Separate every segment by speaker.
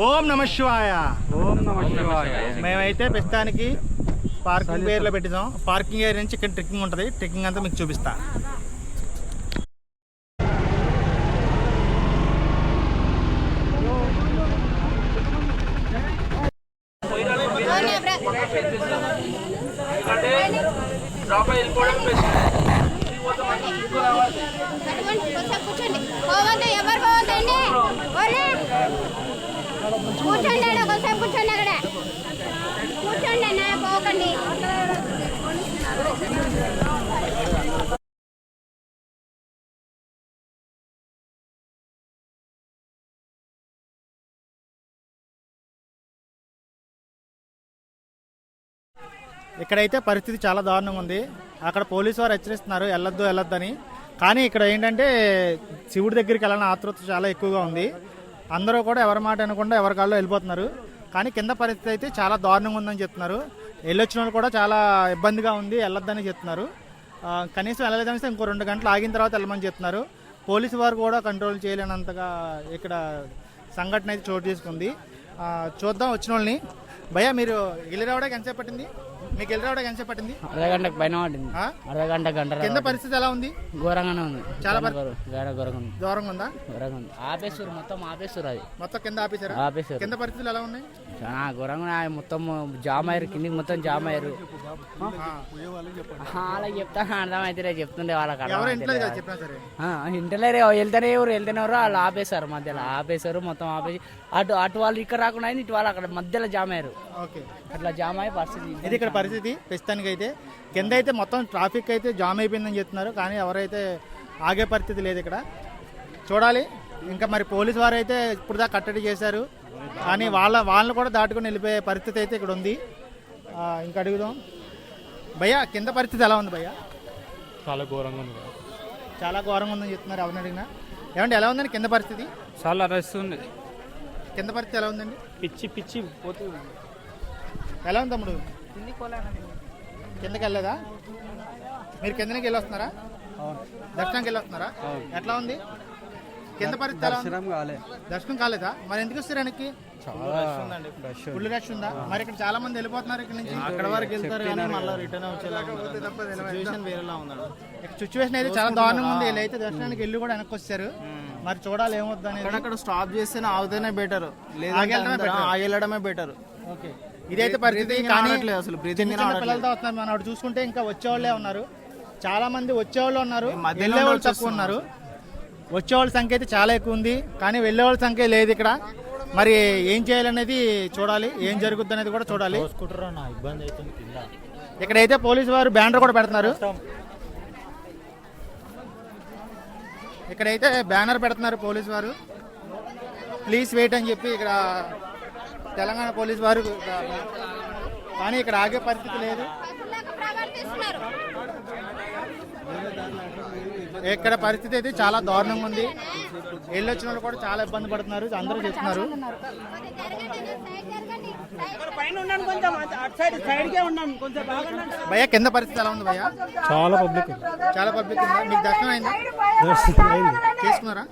Speaker 1: ఓం నమ శివాయ.
Speaker 2: ఓం నమ శివాయ.
Speaker 1: మేమైతే ప్రస్తుతానికి పార్కింగ్ ఏరియాలో పెట్టినాం. పార్కింగ్ ఏరియా నుంచి ఇక్కడ ట్రెక్కింగ్ ఉంటుంది. ట్రెక్కింగ్ అంతా మీకు చూపిస్తా.
Speaker 3: ఎవరు పోవద్దండి? కూర్చోండి ఆడ కొంచెం కూర్చోండి అక్కడ. కూర్చోండి అన్న పోకండి.
Speaker 1: ఇక్కడైతే పరిస్థితి చాలా దారుణంగా ఉంది. అక్కడ పోలీసు వారు హెచ్చరిస్తున్నారు వెళ్ళొద్దు వెళ్ళొద్దని కానీ ఇక్కడ ఏంటంటే శివుడి దగ్గరికి వెళ్ళాలని ఆతృత చాలా ఎక్కువగా ఉంది. అందరూ కూడా ఎవరి మాట అనకుండా ఎవరి కాళ్ళు వెళ్ళిపోతున్నారు. కానీ కింద పరిస్థితి అయితే చాలా దారుణంగా ఉందని చెప్తున్నారు. వెళ్ళొచ్చిన వాళ్ళు కూడా చాలా ఇబ్బందిగా ఉంది వెళ్ళొద్దని చెప్తున్నారు. కనీసం వెళ్ళలేదని ఇంకో రెండు గంటలు ఆగిన తర్వాత వెళ్ళమని చెప్తున్నారు. పోలీసు వారు కూడా కంట్రోల్ చేయలేనంతగా ఇక్కడ సంఘటన అయితే చోటు చేసుకుంది. చూద్దాం వచ్చిన వాళ్ళని. భయ్యా మీరు వెళ్ళి రావడానికి ఎంతసేపు పట్టింది? మీకు వెళ్ళి రావడానికి ఎంతసేపు పట్టింది?
Speaker 4: అర్ధ గంటకు పైన పడింది
Speaker 1: ఆ?
Speaker 4: అర్ధ గంట
Speaker 1: కింద పరిస్థితి ఎలా ఉంది?
Speaker 4: ఘోరంగానే ఉంది.
Speaker 1: చాలా
Speaker 4: ఘోరంగా ఉంది.
Speaker 1: దూరంగా ఉందా?
Speaker 4: ఘోరంగా ఉంది. ఆపేస్తారు మొత్తం ఆపేస్తారు అది.
Speaker 1: మొత్తం కింద ఆపేశారా?
Speaker 4: ఆపేస్తారు
Speaker 1: కింద పరిస్థితులు ఎలా ఉన్నాయి?
Speaker 4: చాలా ఘోరంగా. మొత్తం జామ్ అయ్యారు కిందికి మొత్తం జామ్ అయ్యారు. అలా చెప్తాను అర్థమైతే చెప్తుండే వాళ్ళకి
Speaker 1: ఎవరు ఇంట్లో
Speaker 4: అర్థమైతే
Speaker 1: కదా చెప్పినా సరే?
Speaker 4: ఇంటలేరే వెళ్తేనే ఎవరు వెళ్తేనేవారు వాళ్ళు ఆపేశారు మధ్యలో. ఆపేశారు మొత్తం ఆపేసి. అటు అటు వాళ్ళు ఇక్కడ రాకుండా ఇటు వాళ్ళు అక్కడ మధ్యలో జామ్ అయ్యారు.
Speaker 1: ఓకే.
Speaker 4: అట్లా జామ్ అయ్యి పరిస్థితి.
Speaker 1: ఇది ఇక్కడ పరిస్థితి ప్రస్తుతానికి అయితే కింద అయితే మొత్తం ట్రాఫిక్ అయితే జామ్ అయిపోయిందని చెప్తున్నారు. కానీ ఎవరైతే ఆగే పరిస్థితి లేదు ఇక్కడ. చూడాలి. ఇంకా మరి పోలీసు వారు అయితే ఇప్పుడు దాకా కట్టడి చేశారు. కానీ వాళ్ళ వాళ్ళని కూడా దాటుకొని వెళ్ళిపోయే పరిస్థితి అయితే ఇక్కడ ఉంది. ఇంకా అడుగుదాం. భయ్యా కింద పరిస్థితి ఎలా ఉంది భయ్యా?
Speaker 2: చాలా ఘోరంగా ఉంది
Speaker 1: చాలా ఘోరంగా ఉందని చెప్తున్నారు ఎవరిని అడిగినా. ఏమంటే ఎలా ఉందండి కింద పరిస్థితి?
Speaker 2: చాలా రష్ ఉంది.
Speaker 1: కింద పరిస్థితి ఎలా ఉందండి?
Speaker 2: పిచ్చి పిచ్చి పోతుంది
Speaker 1: ఎలా ఉంది తమ్ముడు? కిందకి వెళ్ళలేదా? మీరు కిందకి వెళ్ళి వస్తున్నారా దర్శనానికి వెళ్ళి వస్తున్నారా ఎట్లా ఉంది? కింద పరిస్థితి
Speaker 2: దర్శనం కాలే
Speaker 1: దర్శనం కాలేదా? మరి ఎందుకు వస్తారు వెనక్కి?
Speaker 2: చాలా రష్
Speaker 1: ఫుల్ రష్ ఉందా? మరి ఇక్కడ చాలా మంది వెళ్ళిపోతున్నారు ఇక్కడ నుంచి. అక్కడ వరకు వెళ్తారు కానీ మళ్ళీ రిటర్న్ వచ్చేలా వేరేలా ఉందండి. ఇక్కడ సిచ్యువేషన్ అయితే చాలా దారుణంగా ఉంది. వీళ్ళైతే దర్శనానికి వెళ్ళి కూడా వెనక్కి వచ్చారు మరి చూడాలి ఏమవుద్ది అనేది.
Speaker 5: అక్కడ స్టాప్ చేస్తేనే ఆగితేనే బెటర్
Speaker 1: better.
Speaker 5: ఆగెళ్ళడమే బెటర్
Speaker 1: ఓకే. ఇదైతే పరిస్థితి కానీ
Speaker 5: అసలు
Speaker 1: పిల్లలతో వస్తున్నారు మనం అటు చూసుకుంటే ఇంకా వచ్చేవాళ్ళే ఉన్నారు. చాలా మంది వచ్చేవాళ్ళు ఉన్నారు.
Speaker 5: మధ్యలో
Speaker 1: వెళ్ళే వాళ్ళు
Speaker 5: ఉండి
Speaker 1: తక్కువ ఉన్నారు. వచ్చేవాళ్ళ సంఖ్య అయితే చాలా ఎక్కువ ఉంది. కానీ వెళ్ళే వాళ్ళ సంఖ్య లేదు ఇక్కడ. మరి ఏం చేయాలనేది చూడాలి. ఏం జరుగుద్ది అనేది కూడా చూడాలి. ఇక్కడైతే పోలీసు వారు బ్యానర్ కూడా పెడుతున్నారు. ఇక్కడైతే బ్యానర్ పెడుతున్నారు పోలీసు వారు. ప్లీజ్ వెయిట్ అని చెప్పి ఇక్కడ తెలంగాణ పోలీసు వారు కానీ ఇక్కడ ఆగే పరిస్థితి లేదు. ఇక్కడ పరిస్థితి అయితే చాలా దారుణంగా ఉంది. వెళ్ళొచ్చిన వాళ్ళు కూడా చాలా ఇబ్బంది పడుతున్నారు. అందరూ చెప్తున్నారు. భయ్య కింద పరిస్థితి ఎలా ఉంది భయ్య?
Speaker 2: చాలా పబ్లిక్
Speaker 1: చాలా పబ్లిక్ ఉందా? మీకు దర్శనం అయిందా? చేసుకున్నారా?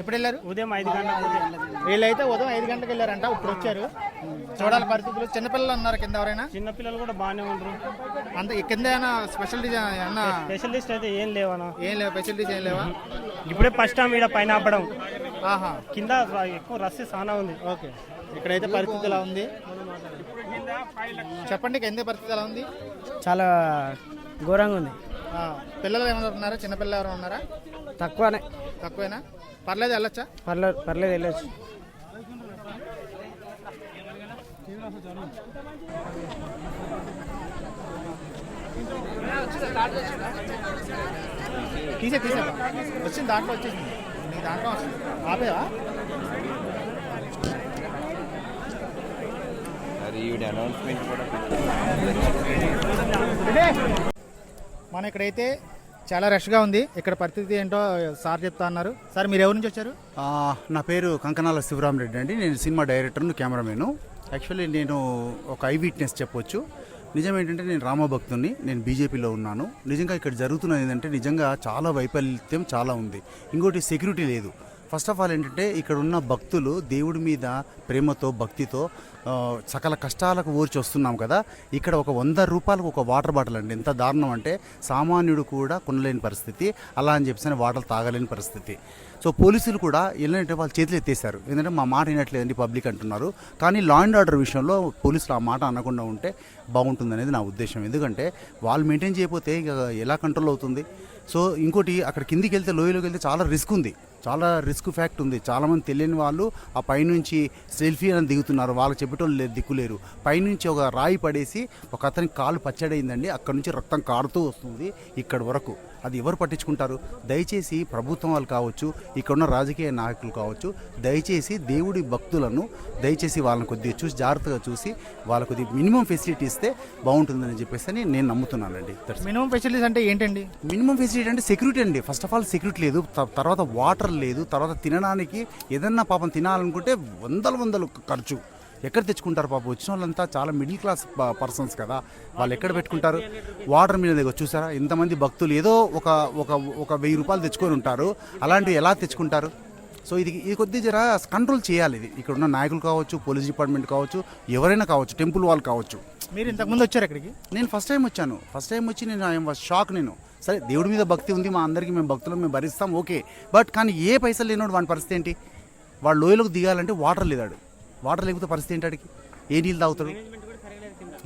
Speaker 1: ఎప్పుడు వెళ్ళారు
Speaker 2: ఉదయం ఐదు గంటలకు
Speaker 1: వీళ్ళైతే ఉదయం ఐదు గంటలకు వెళ్ళారంట. ఇప్పుడు వచ్చారు. చూడాలి పరిస్థితులు. చిన్నపిల్లలు ఉన్నారు కింద ఎవరైనా?
Speaker 2: చిన్న పిల్లలు కూడా బాగానే ఉంటారు
Speaker 1: అంత కింద ఏమైనా స్పెషాలిటీస్ ఏమన్నా?
Speaker 2: స్పెషలిస్ట్ అయితే ఏం లేవనా?
Speaker 1: ఏం లేవు ఫెసిలిటీస్ ఏం లేవా?
Speaker 2: ఇప్పుడే ఫస్ట్ టైం ఇక్కడ పైన ఆపడం.
Speaker 1: ఆహా.
Speaker 2: కింద ఎక్కువ రస్ చాలా ఉంది.
Speaker 1: ఓకే. ఇక్కడైతే పరిస్థితి ఎలా ఉంది? చెప్పండి కింద పరిస్థితి ఎలా ఉంది?
Speaker 4: చాలా ఘోరంగా ఉంది.
Speaker 1: ఆ, పిల్లలు ఏమైనా ఉన్నారా? చిన్న పిల్లలు ఎవరైనా ఉన్నారా?
Speaker 4: తక్కువనే.
Speaker 1: తక్కువేనా? పర్లేదు వెళ్ళొచ్చా?
Speaker 4: పర్లేదు పర్లేదు వెళ్ళొచ్చు.
Speaker 1: తీసే తీసే. వచ్చింది దాంట్లో వచ్చేసింది. నీ దాంట్లో వస్తుంది ఆపేవా?
Speaker 6: అనౌన్స్మెంట్ కూడా
Speaker 1: మన ఇక్కడైతే చాలా రష్గా ఉంది. ఇక్కడ పరిస్థితి ఏంటో సార్ చెప్తా అన్నారు. సార్ మీరు ఎవరి నుంచి వచ్చారు?
Speaker 7: ఆ, నా పేరు కంకనాల శివరామ్ రెడ్డి అండి. నేను సినిమా డైరెక్టర్ను కెమెరామెను. యాక్చువల్లీ నేను ఒక ఐ విట్నెస్ చెప్పొచ్చు. నిజం ఏంటంటే నేను రామభక్తుని నేను బీజేపీలో ఉన్నాను. నిజంగా ఇక్కడ జరుగుతున్నది ఏంటంటే నిజంగా చాలా వైఫల్యం చాలా ఉంది. ఇంకోటి సెక్యూరిటీ లేదు. ఫస్ట్ ఆఫ్ ఆల్ ఏంటంటే ఇక్కడ ఉన్న భక్తులు దేవుడి మీద ప్రేమతో భక్తితో సకల కష్టాలకు ఊర్చి వస్తున్నాం కదా. ఇక్కడ ఒక వంద రూపాయలకు ఒక వాటర్ బాటిల్ అండి. ఎంత దారుణం అంటే సామాన్యుడు కూడా కొనలేని పరిస్థితి. అలా అని చెప్పేసి వాటర్ తాగలేని పరిస్థితి. సో పోలీసులు కూడా ఏంటంటే వాళ్ళు చేతులు ఎత్తేసారు ఎందుకంటే మా మాట వినట్లేదండి పబ్లిక్ అంటున్నారు. కానీ లా అండ్ ఆర్డర్ విషయంలో పోలీసులు ఆ మాట అనకుండా ఉంటే బాగుంటుందనేది నా ఉద్దేశం. ఎందుకంటే వాళ్ళు మెయింటైన్ చేయకపోతే ఇక ఎలా కంట్రోల్ అవుతుంది? సో ఇంకోటి అక్కడ కిందికి వెళ్తే లోయలోకి వెళ్తే చాలా రిస్క్ ఉంది. చాలా రిస్క్ ఫ్యాక్ట్ ఉంది. చాలామంది తెలియని వాళ్ళు ఆ పైనుంచి సెల్ఫీ అని దిగుతున్నారు. వాళ్ళకి చెప్పేటోళ్ళు లేదు దిక్కులేరు. పైనుంచి ఒక రాయి పడేసి ఒక అతనికి కాలు పచ్చడైందండి. అక్కడ నుంచి రక్తం కారుతూ వస్తుంది. ఇక్కడ వరకు. అది ఎవరు పట్టించుకుంటారు? దయచేసి ప్రభుత్వం వాళ్ళు కావచ్చు ఇక్కడ ఉన్న రాజకీయ నాయకులు కావచ్చు దయచేసి దేవుడి భక్తులను దయచేసి వాళ్ళని కొద్దిగా చూసి జాగ్రత్తగా చూసి వాళ్ళకి కొద్దిగా మినిమం ఫెసిలిటీ ఇస్తే బాగుంటుందని చెప్పేసి అని నేను నమ్ముతున్నానండి.
Speaker 1: మినిమం ఫెసిలిటీస్ అంటే ఏంటండి?
Speaker 7: మినిమం ఫెసిలిటీ అంటే సెక్యూరిటీ అండి. ఫస్ట్ ఆఫ్ ఆల్ సెక్యూరిటీ లేదు. తర్వాత వాటర్ లేదు. తర్వాత తినడానికి ఏదన్నా పాపం తినాలనుకుంటే వందల వందలు ఖర్చు. ఎక్కడ తెచ్చుకుంటారు పాపం వచ్చిన వాళ్ళంతా చాలా మిడిల్ క్లాస్ పర్సన్స్ కదా. వాళ్ళు ఎక్కడ పెట్టుకుంటారు? వాటర్ మీద దగ్గర చూసారా? ఇంతమంది భక్తులు ఏదో ఒక ఒక ఒక వెయ్యి రూపాయలు తెచ్చుకొని ఉంటారు. అలాంటివి ఎలా తెచ్చుకుంటారు? సో ఇది ఇది కొద్ది జర కంట్రోల్ చేయాలి ఇది. ఇక్కడ ఉన్న నాయకులు కావచ్చు పోలీస్ డిపార్ట్మెంట్ కావచ్చు ఎవరైనా కావచ్చు టెంపుల్ వాళ్ళు కావచ్చు.
Speaker 1: మీరు ఇంతకుముందు వచ్చారు ఇక్కడికి?
Speaker 7: నేను ఫస్ట్ టైం వచ్చాను. ఫస్ట్ టైం వచ్చి నేను ఐఎమ్ షాక్ నేను. సరే దేవుడి మీద భక్తి ఉంది మా అందరికీ మేము భక్తులు మేము భరిస్తాం ఓకే. బట్ కానీ ఏ పైసలు లేనోడు వాడి పరిస్థితి ఏంటి? వాడు లోయలోకి దిగాలంటే వాటర్ లేదాడు వాటర్ లేకపోతే పరిస్థితి ఏంటి ఆడికి? ఏ నీళ్ళు తాగుతాడు?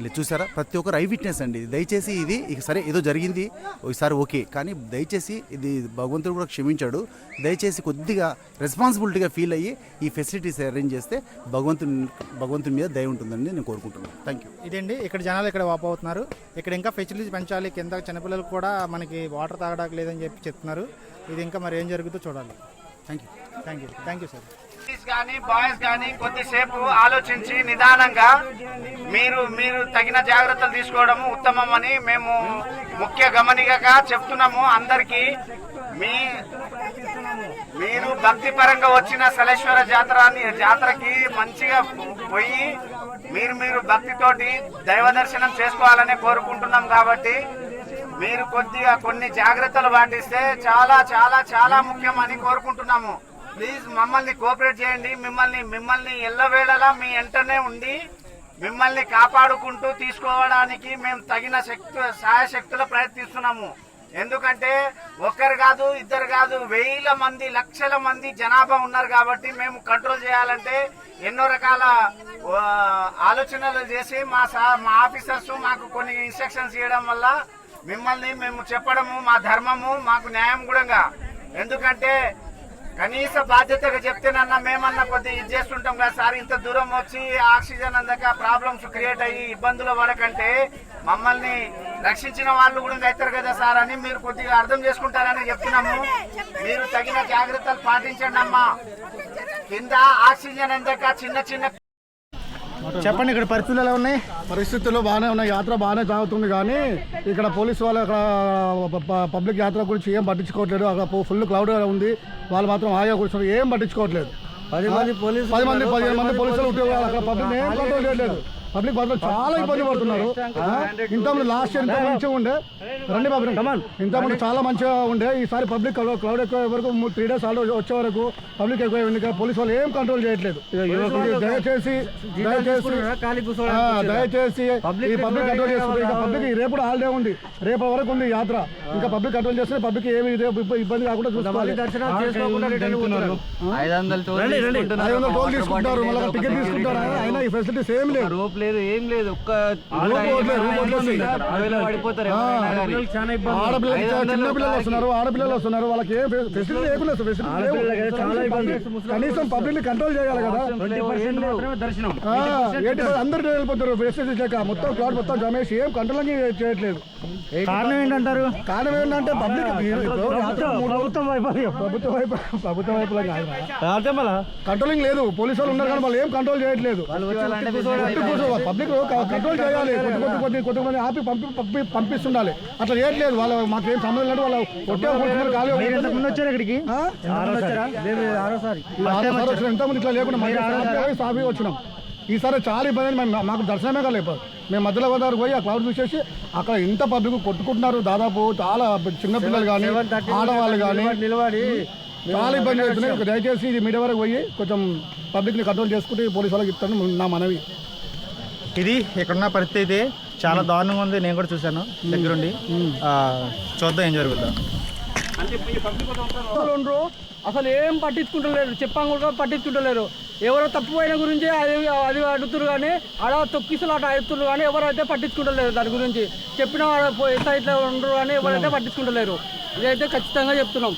Speaker 7: లేదు చూసారా? ప్రతి ఒక్కరు ఐ విట్నెస్ అండి. దయచేసి ఇది ఇక సరే ఏదో జరిగింది ఒకసారి ఓకే. కానీ దయచేసి ఇది భగవంతుడు కూడా క్షమించాడు. దయచేసి కొద్దిగా రెస్పాన్సిబిలిటీగా ఫీల్ అయ్యి ఈ ఫెసిలిటీస్ అరేంజ్ చేస్తే భగవంతుని భగవంతుని మీద దయ ఉంటుందని నేను కోరుకుంటున్నాను. థ్యాంక్ యూ
Speaker 1: ఇదండి. ఇక్కడ జనాలు ఇక్కడ వాప్ అవుతున్నారు. ఇక్కడ ఇంకా ఫెసిలిటీస్ పెంచాలి. కింద చిన్నపిల్లలకు కూడా మనకి వాటర్ తాగడానికి లేదని చెప్పి చెప్తున్నారు. ఇది ఇంకా మరి ఏం జరుగుతుందో చూడాలి.
Speaker 7: Thank you
Speaker 1: thank you thank you sir
Speaker 8: కానీ బాయ్స్ కానీ కొద్దిసేపు ఆలోచించి నిదానంగా మీరు మీరు తగిన జాగ్రత్తలు తీసుకోవడము ఉత్తమం అని మేము ముఖ్య గమనికగా చెప్తున్నాము అందరికీ. మీ మీరు భక్తి పరంగా వచ్చిన సలేశ్వర జాతర జాతరకి మంచిగా పోయి మీరు మీరు భక్తితోటి దైవ దర్శనం చేసుకోవాలని కోరుకుంటున్నాం కాబట్టి మీరు కొద్దిగా కొన్ని జాగ్రత్తలు పాటిస్తే చాలా చాలా చాలా ముఖ్యం అని కోరుకుంటున్నాము. ప్లీజ్ మమ్మల్ని కోఆపరేట్ చేయండి. మిమ్మల్ని మిమ్మల్ని ఎల్లవేళలా మీ వెంటనే ఉండి మిమ్మల్ని కాపాడుకుంటూ తీసుకోవడానికి మేము తగిన శక్తి సహాయశక్తుల ప్రయత్నిస్తున్నాము. ఎందుకంటే ఒక్కరు కాదు ఇద్దరు కాదు వేల మంది లక్షల మంది జనాభా ఉన్నారు కాబట్టి మేము కంట్రోల్ చేయాలంటే ఎన్నో రకాల ఆలోచనలు చేసి మా మా ఆఫీసర్స్ మాకు కొన్ని ఇన్స్ట్రక్షన్స్ ఇవ్వడం వల్ల మిమ్మల్ని మేము చెప్పడము మా ధర్మము మాకు న్యాయం కూడా ఎందుకంటే కనీస బాధ్యతగా చెప్తేనన్నా మేమన్నా కొద్దిగా ఇది చేస్తుంటాం కదా సార్ ఇంత దూరం వచ్చి ఆక్సిజన్ అందక ప్రాబ్లమ్స్ క్రియేట్ అయ్యి ఇబ్బందులు పడకంటే మమ్మల్ని రక్షించిన వాళ్ళు కూడా అవుతారు కదా సార్ అని మీరు కొద్దిగా అర్థం చేసుకుంటారని చెప్తున్నాము. మీరు తగిన జాగ్రత్తలు పాటించండి అమ్మా. కింద ఆక్సిజన్ అందక చిన్న చిన్న
Speaker 1: చెప్పండి ఇక్కడ పరిస్థితులు ఎలా ఉన్నాయి?
Speaker 9: పరిస్థితులు బాగానే ఉన్నాయి. యాత్ర బాగానే సాగుతుంది కానీ ఇక్కడ పోలీసు వాళ్ళు అక్కడ పబ్లిక్ యాత్ర గురించి ఏం పట్టించుకోవట్లేదు. అక్కడ ఫుల్ క్లౌడ్ ఉంది. వాళ్ళు మాత్రం హాయిగా కూర్చొని ఏం పట్టించుకోవట్లేదు. పది మంది పోలీసులు పది మంది పదిహేను మంది పోలీసులు ఉంటే వాళ్ళు అక్కడ పబ్లిక్ ఏం కంట్రోల్ చేయట్లేదు. పబ్లిక్ మాత్రం చాలా ఇబ్బంది పడుతున్నారు. ఇంతకుముందు లాస్ట్ ఇయర్ ఇంత మంచిగా ఉండే. రండి బాబు రండి. ఇంతకుముందు చాలా మంచిగా ఉండే. ఈసారి పబ్లిక్ క్లౌడ్ ఎక్కువ వరకు త్రీ డేస్ ఆల్రెడీ వచ్చే వరకు పబ్లిక్ ఎక్కువ ఉంది పోలీసు వాళ్ళు ఏం కంట్రోల్ చేయట్లేదు. దయచేసి దయచేసి దయచేసి ఈ పబ్లిక్ కంట్రోల్ చేస్తుంది ఇంకా పబ్లిక్ రేపు కూడా హాలిడే ఉంది. రేపు వరకు ఉంది యాత్ర. ఇంకా పబ్లిక్ కంట్రోల్ చేస్తే పబ్లిక్ ఏమి ఇబ్బంది కాకుండా చూసుకోవాలి.
Speaker 5: ఐదు వందల టోల్
Speaker 9: తీసుకుంటారు మళ్ళీ టికెట్ తీసుకుంటారు అయినా ఈ ఫెసిలిటీస్ ఏం లేదు
Speaker 5: లేదు ఏం లేదు. ఒక్క పడిపోతారు.
Speaker 9: ఆడపిల్లలు చిన్న పిల్లలు వస్తున్నారు ఆడపిల్లలు వస్తున్నారు. వాళ్ళకి ఏం ఫెసిలిటీ లేకుండా ఫెసిలిటీ లేవు. కనీసం పబ్లిక్ కంట్రోల్ చేయాలి కదా. మరి అందరు వెళ్ళిపోతారు ఫెసిలిటీస్ లేక మొత్తం క్లౌడ్ మొత్తం జమేసి ఏం కంట్రోల్ చేయట్లేదు.
Speaker 1: కారణం ఏంటంటారు?
Speaker 9: కారణం ఏంటంటే పబ్లిక్ ప్రభుత్వం వైపు ప్రభుత్వం వైపు ప్రభుత్వం వైపులో కంట్రోలింగ్ లేదు. పోలీసు వాళ్ళు ఉన్నారు కానీ వాళ్ళు ఏం కంట్రోల్ చేయట్లేదు. పబ్లిక్ కంట్రోల్ చేయాలి. కొద్ది కొద్ది కొద్ది కొద్ది మంది ఆపి పంపి పంపి పంపిస్తుండాలి. అట్లా చేయట్లేదు వాళ్ళు మాకు ఏం సంబంధం లేదు. వాళ్ళు ఖాళీ
Speaker 1: ముందు వచ్చారు ఇక్కడికి?
Speaker 9: ఇంతకుముందు ఇట్లా లేకుండా మళ్ళీ సాఫీ వచ్చినాం. ఈసారి చాలా ఇబ్బంది. మేము- మాకు దర్శనమే కాలేదు. మేము మధ్యలో గోదావరి పోయి ఆ క్లౌడ్ చూసేసి అక్కడ ఇంత పబ్లిక్ కొట్టుకుంటున్నారు. దాదాపు చాలా చిన్న పిల్లలు కానీ ఆడవాళ్ళు కానీ నిలబడి చాలా ఇబ్బంది అవుతున్నాయి దయచేసి ఇది మీడియా వరకు పోయి కొంచెం పబ్లిక్ని కంట్రోల్ చేసుకుంటే పోలీసు వాళ్ళకి ఇస్తాను నా మనవి.
Speaker 1: ఇది ఇక్కడున్న పరిస్థితి చాలా దారుణంగా ఉంది. నేను కూడా చూశాను దగ్గరుండి. ఆ, చూద్దాం ఏం జరుగుతుందో
Speaker 10: అసలు ఉండరు? అసలు ఏం పట్టించుకుంటలేరు. చెప్పాం కూడా పట్టించుకుంటలేరు. ఎవరో తప్పిపోయిన గురించి అది అది అడుగుతున్నారు కానీ ఆడ తొక్కిసలు అటు అడుగుతున్నారు కానీ ఎవరైతే పట్టించుకుంటలేరు దాని గురించి. చెప్పిన ఇట్లా ఉండరు కానీ ఎవరైతే పట్టించుకుంటలేరు. ఇదైతే ఖచ్చితంగా చెప్తున్నాం.